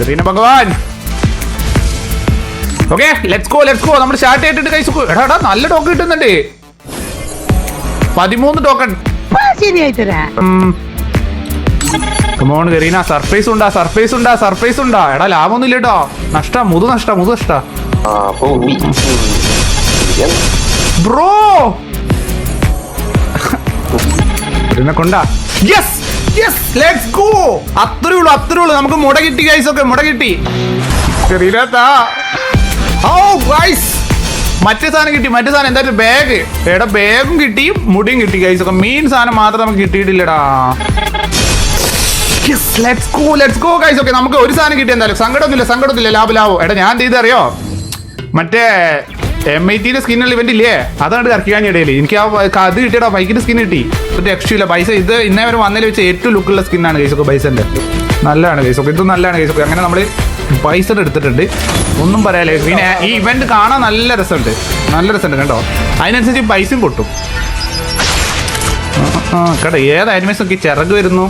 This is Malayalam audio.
ചെറിയ ഭഗവാൻ okay let's go let's go നമ്മൾ സ്റ്റാർട്ട് ചെയ്തിട്ട് കൈസ് എടാ എടാ നല്ല ടോക്കൺ കിട്ടുന്നുണ്ട്. പതിമൂന്ന് token come on Kareena surprise ഉണ്ടാ? സർപ്രൈസ് ഉണ്ടാ? സർപ്രൈസ് ഉണ്ടാ? എടാ ലാഭമൊന്നും ഇല്ല കേട്ടോ നഷ്ട മുതു നഷ്ട മുതു നഷ്ട. ബ്രോ കൊണ്ടാ യെസ് യെസ് ലെറ്റ്സ് ഗോ അത്രേ ഉള്ളൂ അത്രേ ഉള്ളൂ. നമുക്ക് മുട കിട്ടി ഗൈസ് ഒക്കെ മുട കിട്ടി. ഓ ഗൈസ് മറ്റേ സാധനം കിട്ടി മറ്റേ സാധനം. എന്തായാലും ബാഗ് എടാ ബാഗും കിട്ടി മുടിയും കിട്ടി ഗൈസ് ഒക്കെ. മെയിൻ സാധനം മാത്രം നമുക്ക് കിട്ടിയിട്ടില്ലടാ. Let's go let's go guys okay നമുക്ക് ഒരു സാധനം കിട്ടി എന്തായാലും. സങ്കടമൊന്നുമില്ല സങ്കടമൊന്നുമില്ല. ലാഭം ലാഭം. എടാ ഞാൻ എന്ത് ചെയ്തറിയോ? മറ്റേ എം ഐ ടിന്റെ സ്കിന്നുള്ള ഇവന്റ് ഇല്ലേ? അതാണ് ഇറക്കിയാൻ ഇടയിൽ എനിക്ക് ആ അത് കിട്ടിയടാ ബൈക്കിന്റെ സ്കിൻ കിട്ടി. ഒരു രക്ഷയില്ല പൈസ ഇത് ഇന്നേ വരെ വന്നതിൽ വെച്ച് ഏറ്റവും ലുക്കുള്ള സ്കിന്നാണ് കേസൊക്കെ പൈസന്റെ നല്ലതാണ് കേസൊക്കെ ഇത് നല്ലതാണ് കേസൊക്കെ അങ്ങനെ നമ്മൾ പൈസ എടുത്തിട്ടുണ്ട്. ഒന്നും പറയാല്ലേ പിന്നെ ഈ ഇവന്റ് കാണാൻ നല്ല രസമുണ്ട്. നല്ല രസമുണ്ട് കേട്ടോ അതിനനുസരിച്ച് പൈസയും ആ, കേട്ടോ ഏത് അനിമേഷൻ ഒക്കെ ചിറക് വരുന്നു?